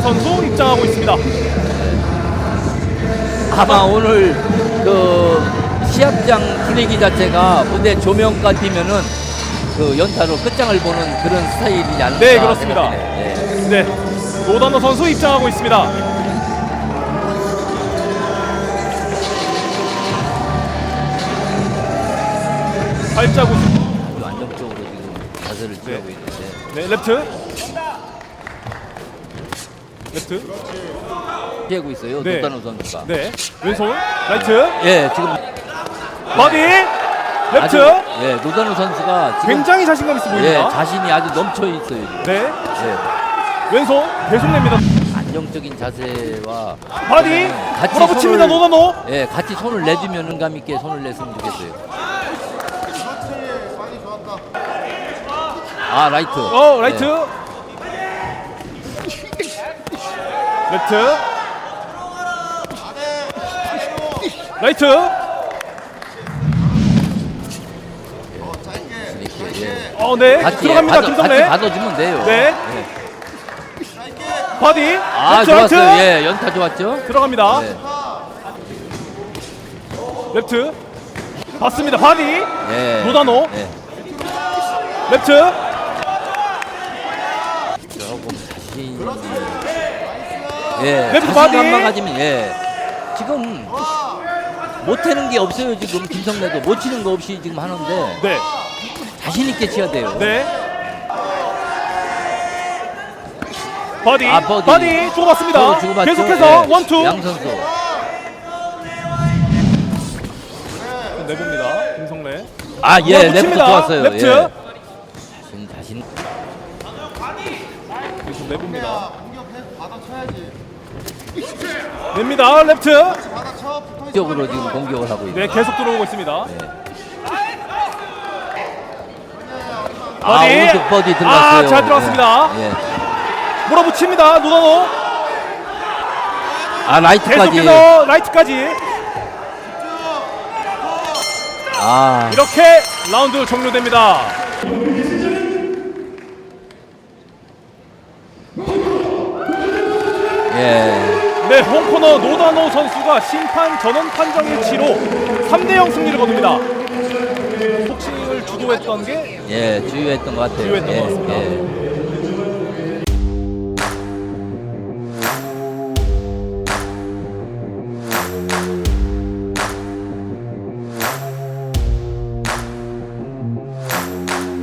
노단의 선수 입장하고 있습니다. 아마 오늘 그 시합장 분위기 자체가 무대 조명까지 비면은 그 연타로 끝장을 보는 그런 스타일이지 않을까 네, 그렇습니다. 예. 네, 노단호 선수 입장하고 있습니다. 발자국. 안정적으로 지금 자세를 취하고 있는데 네, 랩트. 랩트. 피하고 있어요. 네. 노단호 선수가. 네, 왼손 라이트. 예, 지금 바디. 아주 랩트. 예, 노단호 선수가 지금 굉장히 자신감 있어 예, 보입니다. 자신이 아주 넘쳐 있어요. 지금. 네, 예. 왼손 계속 냅니다. 안정적인 자세와 바디. 같이 몰아붙입니다. 손을- 노단호. 예, 같이 손을 내주면 은 감 있게 손을 냈으면 좋겠어요. 아 라이트. 어, 라이트. 예. 랩트. 라이트. 이렇게, 예. 어, 네. 들어갑니다. 김성래. 받아주면 돼요. 네. 예. 바디. 아 랩트, 좋았어요. 라이트. 예, 연타 좋았죠. 들어갑니다. 네. 랩트. 봤습니다. 바디. 예. 노단호. 예. 랩트. 조금 자신. 예. 바디. 자신감만 가지면 예. 지금 못하는 게 없어요. 지금 김성래도 못 치는 거 없이 지금 하는데 네. 자신 있게 치야 돼요. 네. 바디. 아, 버디. 바디. 주고받습니다. 서로 주고받죠. 계속해서 예. 원투. 양 선수. 내봅니다. 김성래. 아, 예, 레프트 몰아붙입니다. 좋았어요. 랩트. 예. 자신, 내봅니다. 냅니다. 랩트. 쪽으로 지금 공격을 하고 있어요. 네, 계속 들어오고 있습니다. 아, 버디. 오른쪽 버디 들어갔어요. 아, 잘 들어갔습니다. 예. 예. 몰아붙입니다. 노단호. 아, 라이트까지. 계속해서 라이트까지. 아, 이렇게 라운드 종료됩니다. 예. 네, 홈코너 노다노 선수가 심판 전원 판정 일치로 3대 0 승리를 거둡니다. 복싱을 주도했던 게 예, 주요했던 것 같아요. 주요했던 예, 것 같습니다. 예.